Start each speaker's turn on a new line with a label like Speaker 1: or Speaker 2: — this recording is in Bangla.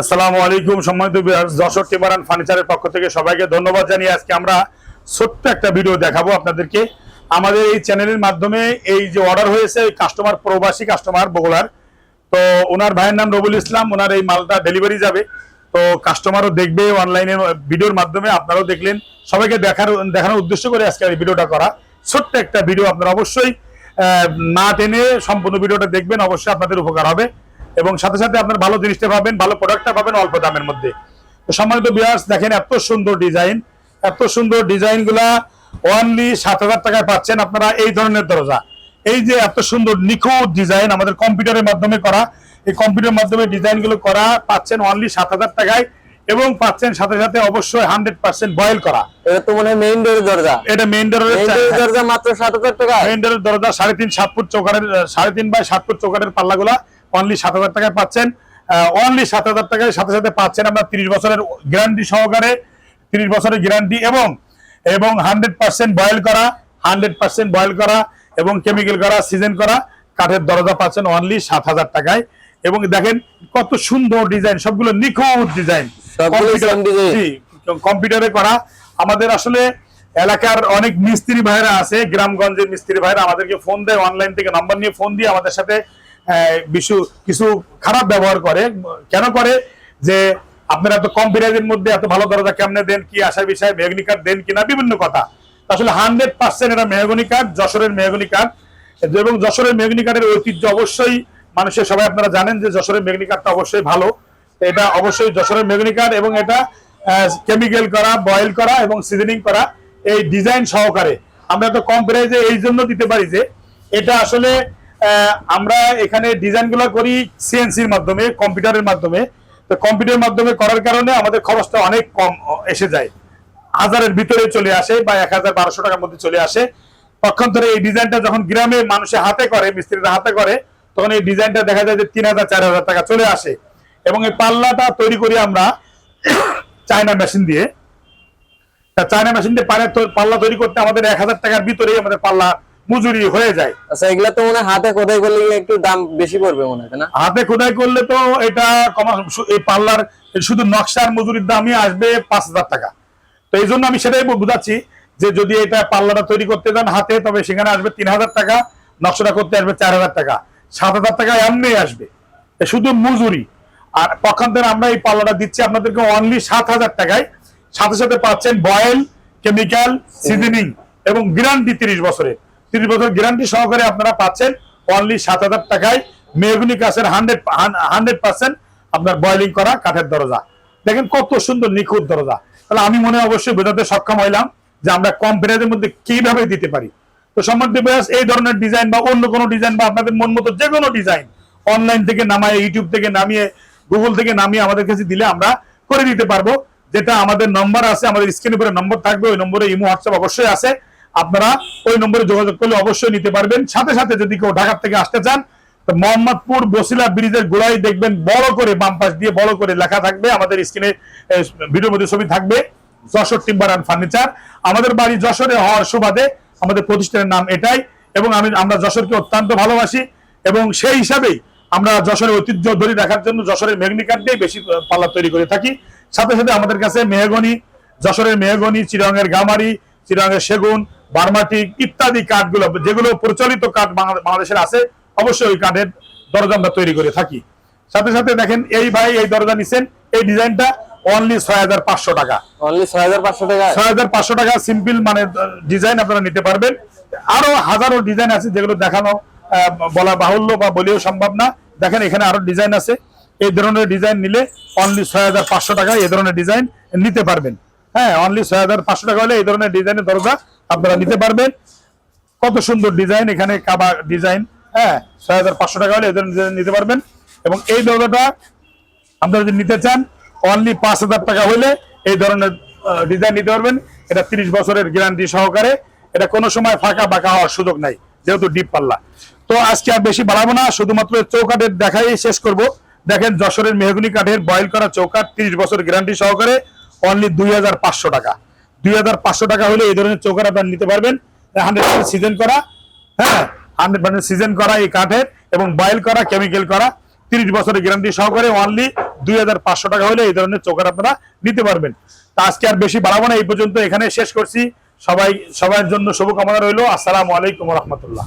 Speaker 1: আসসালামু আলাইকুম, সম্মানিত ভিউয়ার্স, যশোর টিমার ফার্নিচারের পক্ষ থেকে সবাইকে ধন্যবাদ জানিয়ে আজকে আমরা ছোট্ট একটা ভিডিও দেখাবো আপনাদেরকে। আমাদের এই চ্যানেলের মাধ্যমে এই যে অর্ডার হয়েছে কাস্টমার প্রবাসী কাস্টমার বগুড়ার, তো ওনার ভাইয়ের নাম রবুল ইসলাম, ওনার এই মালটা ডেলিভারি যাবে। তো কাস্টমারও দেখবে অনলাইনে ভিডিওর মাধ্যমে আপনারাও দেখলেন। সবাইকে দেখার, দেখানোর উদ্দেশ্য করে আজকে এই ভিডিওটা করা। ছোট্ট একটা ভিডিও আপনারা অবশ্যই না টেনে সম্পূর্ণ ভিডিওটা দেখবেন, অবশ্যই আপনাদের উপকার হবে। এবং সাথে সাথে আপনার ভালো জিনিসটা পাবেন ভালো প্রোডাক্টটা পাবেন অল্প দামের মধ্যে। তো সম্মানিত বিয়ার্স দেখেন এত সুন্দর ডিজাইন এত সুন্দর ডিজাইনগুলা ওনলি সাত হাজার টাকায় পাচ্ছেন আপনারা এই ধরনের দরজা। এই যে এত সুন্দর নিখুঁত ডিজাইন আমাদের কম্পিউটারের মাধ্যমে করা এই কম্পিউটারের মাধ্যমে ডিজাইনগুলো করা পাচ্ছেন অনলি সাত হাজার টাকায় এবং পাচ্ছেন সাথে সাথে অবশ্যই হান্ড্রেড পার্সেন্ট বয়েল করা।
Speaker 2: এটা তো মনে হয় মেইন ডোর দরজা।
Speaker 1: এটা মেইন ডোরের
Speaker 2: দরজা মাত্র সাত হাজার টাকা
Speaker 1: সিলিন্ডারের দরজা সাড়ে তিন সাত ফুট চৌকারের সাড়ে তিন বাই সাত ফুট চৌকারের পাল্লাগুলা। অনলি সাত হাজার টাকায় পাচ্ছেন অনলি সাত হাজার টাকায় সাথে সাথে পাচ্ছেন আমরা তিরিশ বছরের গ্যারান্টি সহকারে তিরিশ বছরের গ্যারান্টি এবং এবং হান্ড্রেড পার্সেন্ট বয়েল করা হান্ড্রেড পার্সেন্ট বয়েল করা এবং কেমিক্যাল করা সিজন করা কাঠের দরজা পাচ্ছেন অনলি সাত হাজার টাকায়। এবং দেখেন কত সুন্দর ডিজাইন সবগুলো নিখুঁত ডিজাইন কম্পিউটারে করা। আমাদের আসলে এলাকার অনেক মিস্ত্রি ভাইরা আছে গ্রামগঞ্জের মিস্ত্রি ভাইরা আমাদেরকে ফোন দেয় অনলাইন থেকে নাম্বার নিয়ে ফোন দিয়ে আমাদের সাথে বিশু কিছু খারাপ ব্যবহার করে। কেন করে? যে আপনারা তো কম প্রাইজের মধ্যে এত ভালো দরজা কেমনে দেন, কি আশার বিষয়, মেহগনি কার্ড দেন কিনা বিভিন্ন কথা। আসলে হান্ড্রেড পার্সেন্ট এটা মেহগনি কার্ড যশোরের মেহগনি কার্ড এবং যশোরের মেহগনি কার্ডের ঐতিহ্য অবশ্যই মানুষের সবাই আপনারা জানেন যে যশোরের মেহগনি কার্ডটা অবশ্যই ভালো। এটা অবশ্যই যশোরের মেহগনি কার্ড এবং এটা কেমিক্যাল করা বয়েল করা এবং সিজনিং করা এই ডিজাইন সহকারে। আমরা তো কম প্রাইজে এই জন্য দিতে পারি যে এটা আসলে আমরা এখানে ডিজাইনগুলো করি সিএনসির মাধ্যমে কম্পিউটারের মাধ্যমে। তো কম্পিউটারের মাধ্যমে করার কারণে আমাদের খরচটা অনেক কম এসে যায়। হাজারের ভিতরে চলে আসে বা এক হাজার বারোশো টাকার মধ্যে চলে আসে। পক্ষান্তরে এই ডিজাইনটা যখন গ্রামে মানুষের হাতে করে, মিস্ত্রিরা হাতে করে, তখন এই ডিজাইনটা দেখা যায় যে তিন হাজার, চার হাজার টাকা চলে আসে। এবং এই পাল্লাটা তৈরি করি আমরা চায়না মেশিন দিয়ে। তা চায়না মেশিন দিয়ে পাল্লা তৈরি করতে আমাদের এক হাজার টাকার ভিতরেই আমাদের পাল্লা মজুরি হয়ে যায়।
Speaker 2: আচ্ছা এগুলা তো মনে হাতে খোদাই করলে একটু দাম বেশি পড়বে মনে হয় না?
Speaker 1: হাতে খোদাই করলে তো এটা কমা এই পাল্লার শুধু নকশার মজুরির দামই আসবে পাঁচ হাজার টাকা। তো এই জন্য আমি সেটাই বুঝাচ্ছি যে যদি এটা পাল্লাটা তৈরি করতে যান হাতে তবে সেখানে আসবে তিন হাজার টাকা নকশাটা করতে আসবে চার হাজার টাকা। সাত হাজার টাকা এমনি আসবে। শুধু মজুরি। আর পক্ষান্তরে আমরা এই পাল্লাটা দিচ্ছি আপনাদেরকে অনলি সাত হাজার টাকায়। সাথে সাথে পাচ্ছেন বয়েল কেমিক্যাল সিজনিং এবং গ্যারান্টি তিরিশ বছরের। তিরিশ বছর গ্যারান্টি সহকারে আপনারা পাচ্ছেন অনলি সাত হাজার টাকায় মেহগুনি কাছের হান্ড্রেড হান্ড্রেড পার্সেন্ট আপনার বয়েলিং করা কাঠের দরজা। দেখেন কত সুন্দর নিখুঁত দরজা। তাহলে আমি মনে অবশ্যই বোঝাতে সক্ষম হইলাম যে আমরা কম প্রাইজের মধ্যে কীভাবে দিতে পারি। তো সম্মানিত ব্যাস এই ধরনের ডিজাইন বা অন্য কোনো ডিজাইন বা আপনাদের মন মতো যে কোনো ডিজাইন অনলাইন থেকে নামায় ইউটিউব থেকে নামিয়ে গুগল থেকে নামিয়ে আমাদের কাছে দিলে আমরা করে দিতে পারব। যেটা আমাদের নম্বর আছে, আমাদের স্ক্রিন উপরে নম্বর থাকবে, ওই নম্বরে ইমো হোয়াটসঅ্যাপ অবশ্যই আছে। আপনারা ওই নম্বরে যোগাযোগ করলে অবশ্যই নিতে পারবেন। সাথে সাথে যদি কেউ ঢাকার থেকে আসতে চান মোহাম্মদপুর বসিলা ব্রিজের গোড়ায় দেখবেন বড় করে বাম পাশ দিয়ে বড় করে লেখা থাকবে। আমাদের স্ক্রিনে ভিডিওর মধ্যে ছবি থাকবে। Jessore timber and furniture. আমাদের বাড়ি যশোরে হওয়ার সুবাদে আমাদের প্রতিষ্ঠানের নাম এটাই এবং আমি, আমরা যশোরকে অত্যন্ত ভালোবাসি এবং সেই হিসাবেই আমরা যশোরের ঐতিহ্য ধরে রাখার জন্য যশোরের মেঘনিকার দিয়ে বেশি পাল্লা তৈরি করে থাকি। সাথে সাথে আমাদের কাছে মেহগনি, যশোরের মেহগনি চিরঙের গামারি চিরঙের সেগুন বারমাটিক ইত্যাদি কাঠগুলো যেগুলো প্রচলিত কাঠ বাংলাদেশের আছে অবশ্যই ওই কাঠের দরজা আমরা তৈরি করে থাকি। সাথে সাথে দেখেন এই ভাই এই দরজা নিছেন এই ডিজাইনটা অনলি ছয় হাজার পাঁচশো টাকা।
Speaker 2: অনলি ছয় হাজার পাঁচশো টাকা।
Speaker 1: ছয় হাজার পাঁচশো টাকা সিম্পল মানে ডিজাইন আপনারা নিতে পারবেন। আরও হাজারো ডিজাইন আছে যেগুলো দেখানো বলা বাহুল্য বা বলেও সম্ভব না। দেখেন এখানে আরও ডিজাইন আছে। এই ধরনের ডিজাইন নিলে অনলি ছয় হাজার পাঁচশো টাকা এই ধরনের ডিজাইন নিতে পারবেন। হ্যাঁ অনলি ছয় হাজার পাঁচশো টাকা হলে এই ধরনের ডিজাইনের দরজা আপনারা নিতে পারবেন। কত সুন্দর ডিজাইন এখানে কাবা ডিজাইন হ্যাঁ ছয় হাজার পাঁচশো টাকা হলে এই ধরনের ডিজাইন নিতে পারবেন। এবং এই দরজাটা আপনারা যদি নিতে চান অনলি পাঁচ হাজার টাকা হলে এই ধরনের ডিজাইন নিতে পারবেন। এটা তিরিশ বছরের গ্যারান্টি সহকারে। এটা কোনো সময় ফাঁকা বাঁকা হওয়ার সুযোগ নাই, যেহেতু ডিপ পাল্লা। তো আজকে আর বেশি বাড়াবো না, শুধুমাত্র চৌকাঠের দেখাই শেষ করব। দেখেন যশোরের মেহগুনি কাঠের বয়েল করা চৌকাঠ, তিরিশ বছর গ্যারান্টি সহকারে। অনলি দুই হাজার পাঁচশো টাকা। দুই হাজার পাঁচশো টাকা হলে এই ধরনের চৌকাঠ আপনার নিতে পারবেন। হান্ড্রেড সিজন করা। হ্যাঁ হান্ড্রেড পার্সেন্ট সিজন করা এই কাঠের এবং বয়েল করা কেমিক্যাল করা, তিরিশ বছরের গ্যারান্টি সহকারে অনলি দুই হাজার পাঁচশো টাকা হলে এই ধরনের চোকার আপনারা নিতে পারবেন। তা আজকে আর বেশি বাড়াবো না, এই পর্যন্ত এখানে শেষ করছি। সবাই, সবার জন্য শুভকামনা রইল। আসসালামু আলাইকুম রহমতুল্লাহ।